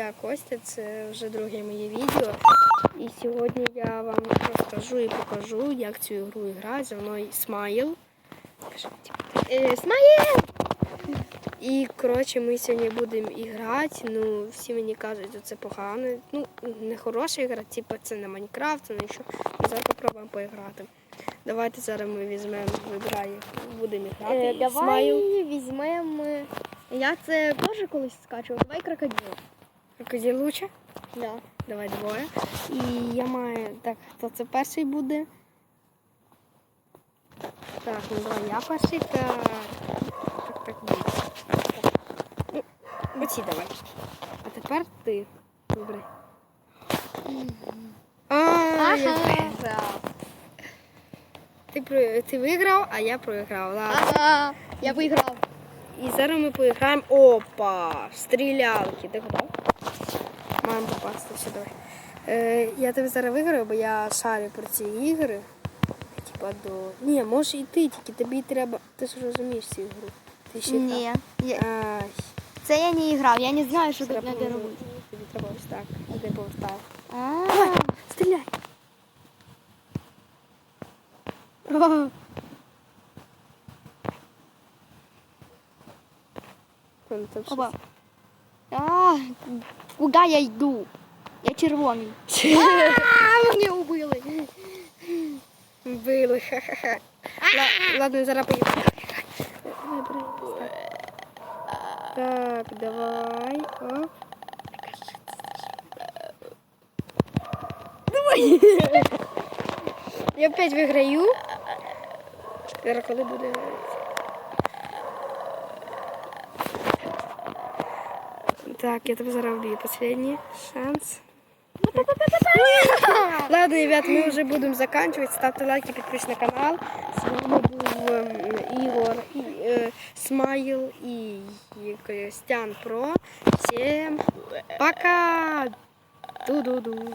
Я Костя, це вже друге моє відео. І сьогодні я вам розкажу і покажу, як цю ігру грати. За мною Смайл. Е, Смайл! І коротше, ми сьогодні будемо грати. Ну, всі мені кажуть, що це погано. Ну, не хороша ігра, типу це не Майнкрафт, це не що. Зараз попробуємо поіграти. Давайте зараз ми візьмемо, вибираємо, будемо грати. Е, давай візьмемо. Я це теж колись скачував. Давай крокодил. Крокодил лучше? Да. Давай двоє. І я маю. Так, хто це перший буде? Так, ну давай я перший. Так. Так, так, буде. Оці давай. А тепер ти. Добре. А, я програв. Ти, про- ти виграв, а я програв. Ага, я виграв. І зараз ми поіграємо. Опа! Стрілялки. Ти готов? Маємо попасти все, давай. Е, я тебе зараз виграю, бо я шарю про ці ігри. Типа до. Ні, може і ти, тільки тобі треба. Ти ж розумієш цю ігру. Ти ще Ні. Я... Це я не грав, я не знаю, що тут треба робити. Тобі треба ось так. А ти повстав. А. Стріляй! Опа. А, куди я йду? Я червоний. А, мене убили. Били, ха-ха-ха. Ладно, зараз поїдемо. Так, давай. О. Давай. Я опять виграю. Зараз коли буде. Так, я тебе зараз вб'ю. Последний шанс. Ладно, ребят, мы уже будем заканчивать. Ставьте лайки, подписывайтесь на канал. С вами был Игорь, и, э, Смайл Смайл и Костян Про. Всем пока! Ду-ду-ду.